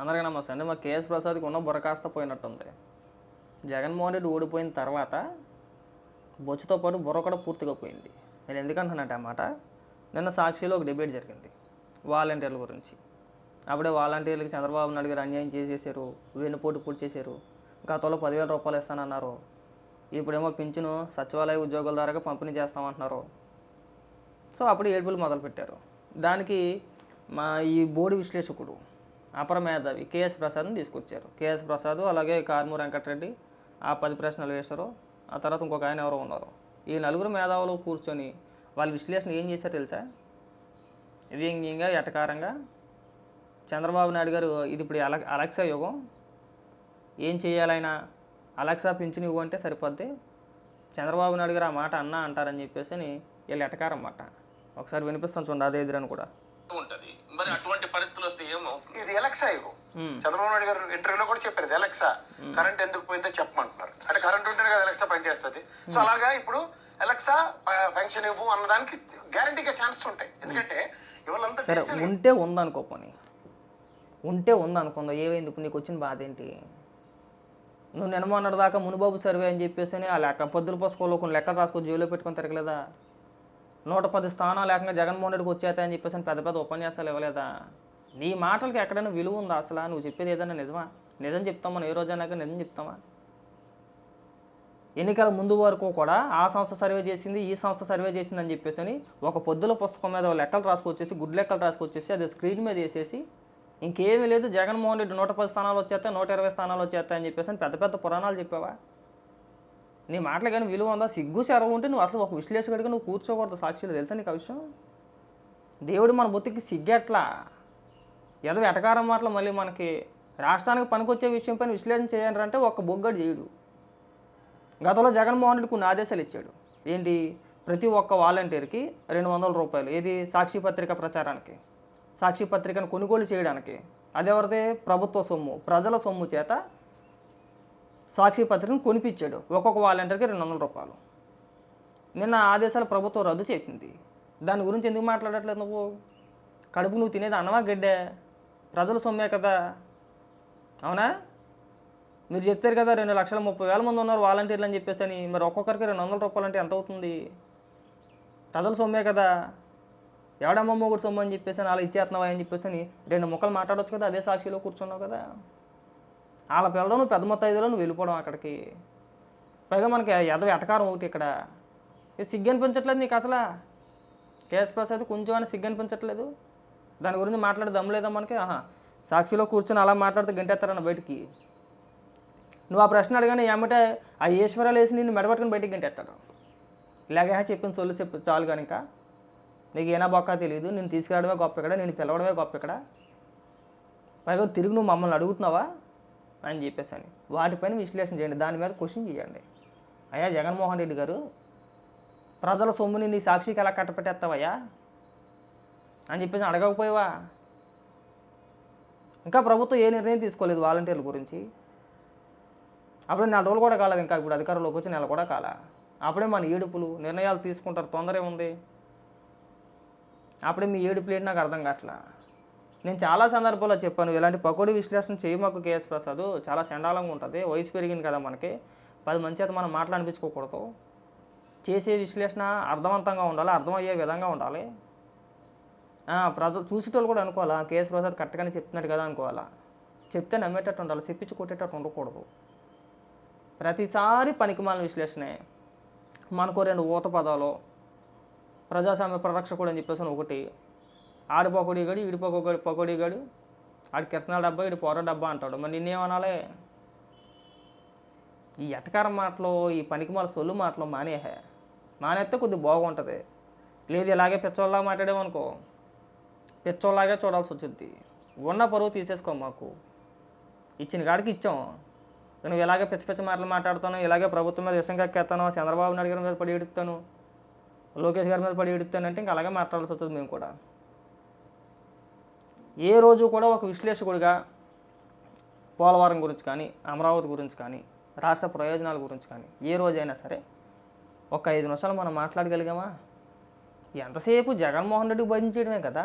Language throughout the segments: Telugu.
అందరికీ నమస్తే అండి. మా కేఎస్ ప్రసాద్కి ఉన్న బుర్ర కాస్త పోయినట్టుంది. జగన్మోహన్ రెడ్డి ఓడిపోయిన తర్వాత బొచ్చుతో పాటు బుర్ర కూడా పూర్తిగా పోయింది. నేను ఎందుకంటున్నానంటే అన్నమాట నిన్న సాక్షిలో ఒక డిబేట్ జరిగింది వాలంటీర్ల గురించి. అప్పుడే వాలంటీర్లకి చంద్రబాబు నాయుడు గారు అన్యాయం చేసేసారు వెన్నుపోటు పూర్తి చేశారు గతంలో పదివేల రూపాయలు ఇస్తానన్నారు ఇప్పుడేమో పింఛను సచివాలయ ఉద్యోగుల ద్వారా పంపిణీ చేస్తామంటున్నారు. సో అప్పుడు ఏడుపులు మొదలుపెట్టారు. దానికి మా ఈ బోర్డు విశ్లేషకుడు అపర మేధావి కేఎస్ ప్రసాద్ని తీసుకొచ్చారు. కేఎస్ ప్రసాద్ అలాగే కార్మూర్ వెంకటరెడ్డి ఆ పది ప్రశ్నలు వేశారు. ఆ తర్వాత ఇంకొక ఆయన ఎవరో ఉన్నారు. ఈ నలుగురు మేధావులు కూర్చొని వాళ్ళ విశ్లేషణ ఏం చేశారు తెలుసా? వ్యంగ్యంగా ఎటకారంగా చంద్రబాబు నాయుడు గారు ఇది ఇప్పుడు అలక్ అలెక్సా యుగం. ఏం చేయాలైనా అలెక్సా పింఛను ఇవ్వంటే అంటే సరిపోద్ది. చంద్రబాబు నాయుడు గారు ఆ మాట అన్నా అంటారని చెప్పేసి అని వీళ్ళు ఎటకారన్నమాట. మాట ఒకసారి వినిపిస్తాను చూడండి అదే ఎదురని కూడా. ఉంటుంది. ఇది ఎలక్సా యుగం. మ్మ్. చంద్రబాబు నాయుడు గారు ఇంటర్వ్యూలో కూడా చెప్పారు ఇది ఎలక్సా కరెంట్ ఎందుకు పోయిందో చెప్పమంటున్నారు. అంటే కరెంట్ ఉంటేనే కదా ఎలక్సా పనిచేస్తుంది. సో అలాగా ఇప్పుడు ఎలక్సా ఫంక్షన్ ఇవ్వు అన్నదానికి గ్యారంటీగా ఛాన్స్ ఉంటాయి. ఎందుకంటే సరే digital ఉంటే ఉందనుకో పోనీ. ఉంటే ఉందనుకుందా ఏమైంది? ఇప్పుడు నీకు వచ్చిన బాధ ఏంటి? నువ్వు నిన్నమన్నటి దాకా మునిబాబు సర్వే అని చెప్పేసి ఆ లెక్క పొద్దుల పుస్తకంలో కొన్ని లెక్కలు రాసుకొని జైల్లో పెట్టుకొని తిరగలేదా? నూట పది స్థానాలు లేకుండా జగన్మోహన్ రెడ్డికి వచ్చేస్తాయని చెప్పేసి పెద్ద పెద్ద ఉపన్యాసాలు ఇవ్వలేదా? నీ మాటలకి ఎక్కడైనా విలువ ఉందా అసలు? నువ్వు చెప్పేది ఏదైనా నిజమా? నిజం చెప్తామా? ఏ రోజైనా నిజం చెప్తామా ఎన్నికల ముందు వరకు కూడా ఆ సంస్థ సర్వే చేసింది ఈ సంస్థ సర్వే చేసింది అని చెప్పేసి అని ఒక పొద్దుల పుస్తకం మీద లెక్కలు రాసుకొచ్చేసి గుడ్ లెక్కలు రాసుకొచ్చేసి అది స్క్రీన్ మీద వేసేసి ఇంకేమీ లేదు జగన్మోహన్ రెడ్డి నూట పది స్థానాలు వచ్చేస్తాయి నూట ఇరవై స్థానాలు వచ్చేస్తాయని చెప్పేసి అని పెద్ద పెద్ద పురాణాలు చెప్పావా? నీ మాటలు కానీ విలువ ఉందా? సిగ్గు సెరవు ఉంటే నువ్వు అసలు ఒక విశ్లేషకుడిగా నువ్వు కూర్చోకూడదు సాక్షిలో. తెలుసా నీకు ఆ విషయం? దేవుడు మన బొత్తికి సిగ్గెట్లా? ఏదో ఎటకారం మాటలు మళ్ళీ మనకి రాష్ట్రానికి పనికొచ్చే విషయం పైన విశ్లేషణ చేయాలంటే అంటే ఒక బొగ్గడు చేయడు. గతంలో జగన్మోహన్ రెడ్డి కొన్ని ఆదేశాలు ఇచ్చాడు. ఏంటి? ప్రతి ఒక్క వాలంటీర్కి రెండు వందల రూపాయలు. ఏది? సాక్షి పత్రిక ప్రచారానికి. సాక్షి పత్రికను కొనుగోలు చేయడానికి. అదెవరిదే? ప్రభుత్వ సొమ్ము. ప్రజల సొమ్ము చేత సాక్షి పత్రికను కొనిపించాడు. ఒక్కొక్క వాలంటీర్కి రెండు వందల రూపాయలు. నిన్న ఆదేశాలు ప్రభుత్వం రద్దు చేసింది. దాని గురించి ఎందుకు మాట్లాడట్లేదు నువ్వు? కడుపు నువ్వు తినేది అన్నమా గడ్డే? ప్రజల సొమ్మే కదా. అవునా? మీరు చెప్తారు కదా రెండు లక్షల ముప్పై వేల మంది ఉన్నారు వాలంటీర్లు అని చెప్పేసి అని మరి ఒక్కొక్కరికి రెండు వందల రూపాయలు అంటే ఎంత అవుతుంది? ప్రజల సొమ్మే కదా. ఎవడమ్మ మొగుడు సొమ్ము అని చెప్పేసి అని అలా ఇచ్చేస్తున్నావా అని చెప్పేసి అని రెండు ముక్కలు మాట్లాడొచ్చు కదా అదే సాక్షిలో కూర్చున్నావు కదా. వాళ్ళ పిల్లలు నువ్వు పెద్ద మొత్తం నువ్వు వెళ్ళిపోవడం అక్కడికి. పైగా మనకి ఎద ఎటకారం ఒకటి ఇక్కడ. ఇది సిగ్గు అనిపించట్లేదు నీకు అసలు? కేఎస్ ప్రసాద్ కొంచెం అని సిగ్గు అనిపించట్లేదు దాని గురించి మాట్లాడే దమ్ము లేదా మనకి? ఆహా సాక్షిలో కూర్చొని అలా మాట్లాడితే గంటేస్తారన్న బయటికి. నువ్వు ఆ ప్రశ్న అడగానే ఏమంటే ఆ ఈశ్వరాలు వేసి నిన్ను మెడబట్టుకుని బయటికి గంటేస్తాడు. ఇలాగే చెప్పిన సొల్లు చెప్పు చాలు కనుక నీకు ఏనా బొక్క తెలియదు నేను తీసుకురావడమే గొప్ప ఇక్కడ నేను పిలవడమే గొప్ప ఇక్కడ. పైగా తిరిగి నువ్వు మమ్మల్ని అడుగుతున్నావా? అని చెప్పేసి అని వాటిపైన విశ్లేషణ చేయండి దాని మీద క్వశ్చన్ చేయండి. అయ్యా జగన్మోహన్ రెడ్డి గారు ప్రజల సొమ్ముని నీ సాక్షికి ఎలా కట్టపెట్టేస్తావయ్యా? అని చెప్పేసి అడగకపోయావా? ఇంకా ప్రభుత్వం ఏ నిర్ణయం తీసుకోలేదు వాలంటీర్ల గురించి. అప్పుడే నెల రోజులు కూడా కాలేదు ఇంకా ఇప్పుడు అధికారంలోకి వచ్చి నెల కూడా కాల. అప్పుడే మన ఏడుపులు నిర్ణయాలు తీసుకుంటారు తొందర ఉంది. అప్పుడే మీ ఏడుపులు ఏంటి నాకు అర్థం కావట్లా? నేను చాలా సందర్భాల్లో చెప్పాను ఇలాంటి పకోడీ విశ్లేషణ చేయమాకు కేఎస్ ప్రసాద్ చాలా చండాలంగా ఉంటుంది వయసు పెరిగింది కదా మనకి. పది మంచి అయితే మనం మాట్లాడిపించుకోకూడదు. చేసే విశ్లేషణ అర్థవంతంగా ఉండాలి అర్థమయ్యే విధంగా ఉండాలి. ప్రజలు చూసేటోళ్ళు కూడా అనుకోవాలా? కేఎస్ ప్రసాద్ కరెక్ట్గానే చెప్తున్నాడు కదా అనుకోవాలా? చెప్తే నమ్మేటట్టు ఉండాలి చెప్పించి కొట్టేటట్టు ఉండకూడదు. ప్రతిసారి పనికిమాలిన విశ్లేషణే. మనకు రెండు ఊత పదాలు ప్రజాస్వామ్య పరిరక్షకుడు అని చెప్పేసి ఒకటి. ఆడి గడి ఈడి పకోడి గడి ఆడి కిరసనాల డబ్బా ఈడి పొర డబ్బా అంటాడు. మరి నిన్నేమనాలే? ఈ ఎటకారం మాటలు ఈ పనికిమాల సొల్లు మాటలు మానేహే. మానేస్తే కొద్దిగా బాగుంటుంది. లేదు ఇలాగే పిచ్చోళ్ళగా మాట్లాడేమనుకో పిచ్చోళ్ళలాగే చూడాల్సి వచ్చింది. ఉన్న పరువు తీసేసుకో మాకు. ఇచ్చిన కాడికి ఇచ్చాం. నువ్వు ఇలాగే పిచ్చి పిచ్చి మాటలు మాట్లాడతాను ఇలాగే ప్రభుత్వం మీద విషయం కక్కేస్తాను చంద్రబాబు నాయుడు గారి మీద పడి ఎడుతాను లోకేష్ గారి మీద పడి ఎడుతాను అంటే ఇంకా అలాగే మాట్లాడాల్సి వస్తుంది మేము కూడా. ఏ రోజు కూడా ఒక విశ్లేషకుడిగా పోలవరం గురించి కానీ అమరావతి గురించి కానీ రాష్ట్ర ప్రయోజనాల గురించి కానీ ఏ రోజైనా సరే ఒక ఐదు నిమిషాలు మనం మాట్లాడగలిగామా? ఎంతసేపు జగన్మోహన్ రెడ్డికి భజించడమే కదా?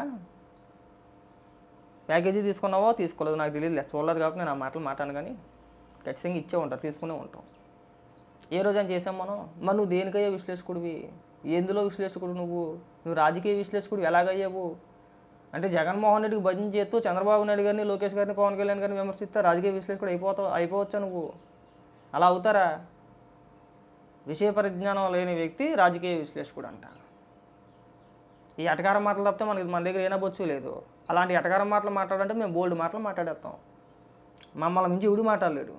ప్యాకేజీ తీసుకున్నావో తీసుకోలేదు నాకు తెలియదు చూడలేదు కాబట్టి నేను ఆ మాటలు మాట్లాను కానీ ఖచ్చితంగా ఇచ్చే ఉంటారు తీసుకునే ఉంటాం. ఏ రోజు అని చేసాం మనం. మరి నువ్వు దేనికయ్యే విశ్లేషకుడివి? ఎందులో విశ్లేషకుడు నువ్వు? నువ్వు రాజకీయ విశ్లేషకుడు ఎలాగయ్యావు? అంటే జగన్మోహన్ రెడ్డికి భజన చేస్తూ చంద్రబాబు నాయుడు గారిని లోకేష్ గారిని పవన్ కళ్యాణ్ గారిని విమర్శిస్తే రాజకీయ విశ్లేషకుడు అయిపోతావు అయిపోవచ్చా నువ్వు? అలా అవుతారా? విషయ పరిజ్ఞానం లేని వ్యక్తి రాజకీయ విశ్లేషకుడు అంట. ఈ ఎటకారం మాటలు తప్పితే మనకి మన దగ్గర ఏనబొచ్చు లేదు. అలాంటి ఎటకారం మాటలు మాట్లాడంటే మేము బోల్డ్ మాటలు మాట్లాడేస్తాం. మమ్మల్ని మించి ఇవిడి మాట్లాడలేడు.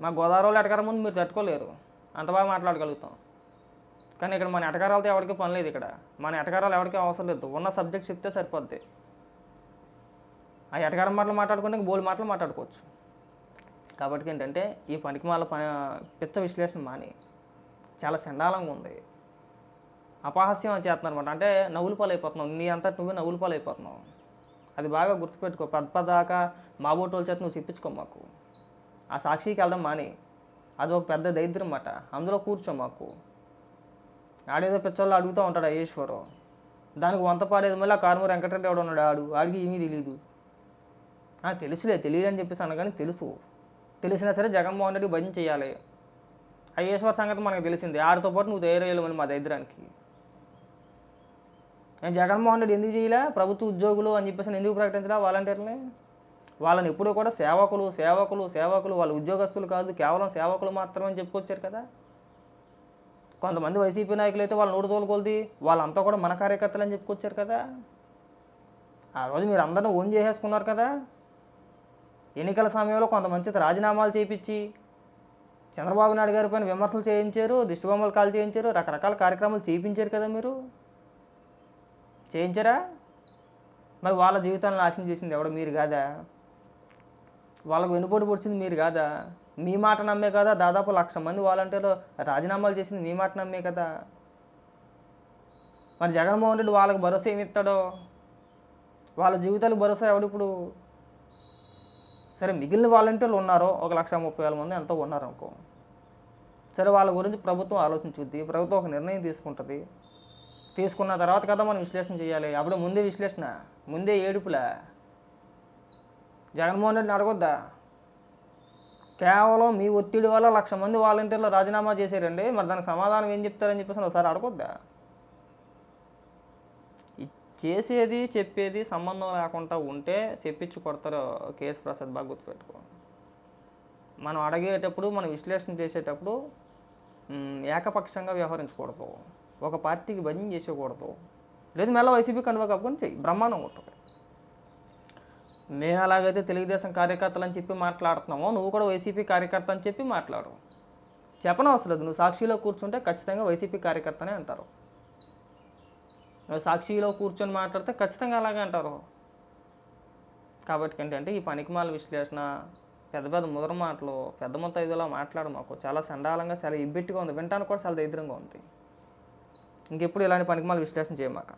మా గోదావరిలో ఎటకారం ముందు మీరు తట్టుకోలేరు. అంత బాగా మాట్లాడగలుగుతాం. కానీ ఇక్కడ మన ఎటకారాలతో ఎవరికి పని లేదు ఇక్కడ. మన ఎటకారాలు ఎవరికి అవసరం లేదు. ఉన్న సబ్జెక్ట్ చెప్తే సరిపోద్ది. ఆ ఎటకారం మాటలు మాట్లాడుకుంటే బోల్డ్ మాటలు మాట్లాడుకోవచ్చు. కాబట్టి ఏంటంటే ఈ పనికిమాల ప పిచ్చ విశ్లేషణ మాని. చాలా చండాలంగా ఉంది. అపహాస్యం అని చేస్తున్నారు అనమాట అంటే నవ్వులు పాలైపోతున్నావు. నీ అంతా నువ్వే నవ్వులు పాలైపోతున్నావు. అది బాగా గుర్తుపెట్టుకో. పద్పదాకా మా బోటోల చేత నువ్వు చెప్పించుకో మాకు. ఆ సాక్షికి వెళ్ళడం మాని. అది ఒక పెద్ద దరిద్రం అన్నమాట అందులో కూర్చో మాకు. ఆడేదో పిచ్చోళ్ళు అడుగుతూ ఉంటాడు ఈశ్వరు? దానికి వంత పాడేది మళ్ళీ ఆ కారుమూరు వెంకటరెడ్డి ఎవడు ఉన్నాడు? ఆడు ఆడికి ఏమీ తెలియదు తెలుసులే. తెలియదు అని చెప్పేసి అన్న తెలుసు. తెలిసినా సరే జగన్మోహన్ రెడ్డి భజన చేయాలి. ఆ ఈశ్వర్ సంగతి మనకు తెలిసింది. ఆడితో పాటు నువ్వు తయారయ్యాలి మా దరిద్రానికి. నేను జగన్మోహన్ రెడ్డి ఎందుకు చేయలే? ప్రభుత్వ ఉద్యోగులు అని చెప్పేసి ఎందుకు ప్రకటించలే వాలంటీర్ని వాళ్ళని ఎప్పుడూ కూడా సేవకులు సేవకులు సేవకులు వాళ్ళ ఉద్యోగస్తులు కాదు కేవలం సేవకులు మాత్రమే అని చెప్పుకొచ్చారు కదా? కొంతమంది వైసీపీ నాయకులు అయితే వాళ్ళ నోటు తోలుకొలిది వాళ్ళంతా కూడా మన కార్యకర్తలు అని చెప్పుకొచ్చారు కదా? ఆ రోజు మీరు అందరిని ఓన్ చేసేసుకున్నారు కదా? ఎన్నికల సమయంలో కొంతమంది రాజీనామాలు చేయించి చంద్రబాబు నాయుడు గారి పైన విమర్శలు చేయించారు దిష్టిబొమ్మలు కాల్ చేయించారు రకరకాల కార్యక్రమాలు చేయించారు కదా మీరు? చేయించరా? మరి వాళ్ళ జీవితాలను నాశనం చేసింది ఎవడో మీరు కాదా? వాళ్ళకు వెనుపోటు పొడిచింది మీరు కాదా? మీ మాట నమ్మే కదా దాదాపు లక్ష మంది వాలంటీర్లు రాజీనామాలు చేసింది మీ మాట నమ్మే కదా? మరి జగన్మోహన్ రెడ్డి వాళ్ళకి భరోసా ఏమి ఇస్తాడో? వాళ్ళ జీవితాలకు భరోసా ఎవడు ఇప్పుడు? సరే మిగిలిన వాలంటీర్లు ఉన్నారో ఒక లక్ష ముప్పై వేల మంది ఎంతో ఉన్నారు అనుకో. సరే వాళ్ళ గురించి ప్రభుత్వం ఆలోచించుద్ది. ప్రభుత్వం ఒక నిర్ణయం తీసుకుంటుంది. తీసుకున్న తర్వాత కదా మనం విశ్లేషణ చేయాలి. అప్పుడు ముందే విశ్లేషణ ముందే ఏడుపులా? జగన్మోహన్ రెడ్డిని అడగొద్దా? కేవలం మీ ఒత్తిడి వల్ల లక్ష మంది వాలంటీర్లు రాజీనామా చేశారండి. మరి దానికి సమాధానం ఏం చెప్తారని చెప్పేసి ఒకసారి అడగొద్దా? చేసేది చెప్పేది సంబంధం లేకుండా ఉంటే చెప్పించి కొడతారు కేఎస్ ప్రసాద్ బాగా గుర్తుపెట్టుకో. మనం అడిగేటప్పుడు మనం విశ్లేషణ చేసేటప్పుడు ఏకపక్షంగా వ్యవహరించకూడదు. ఒక పార్టీకి భజన చేసేకూడదు లేదు మెల్ల వైసీపీ కనువ కప్పుకొని చెయ్యి. బ్రహ్మాండం ఉంటుంది మేము అలాగైతే తెలుగుదేశం కార్యకర్తలు అని చెప్పి మాట్లాడుతున్నామో నువ్వు కూడా వైసీపీ కార్యకర్త అని చెప్పి మాట్లాడు. చెప్పనవసరం లేదు. నువ్వు సాక్షిలో కూర్చుంటే ఖచ్చితంగా వైసీపీ కార్యకర్తనే అంటారు. నువ్వు సాక్షిలో కూర్చొని మాట్లాడితే ఖచ్చితంగా అలాగే అంటారు. కాబట్టి ఏంటంటే ఈ పనికిమాల విశ్లేషణ పెద్ద పెద్ద ముదర మాటలు పెద్ద మొత్తం ఇదిలా మాట్లాడు మాకు. చాలా సండాలంగా చాలా ఇబ్బెట్టిగా ఉంది. వింటానికి కూడా చాలా దరిద్రంగా ఉంది. ఇంకెప్పుడు ఇలాంటి పనికిమాల విశ్లేషణ చేయమాక.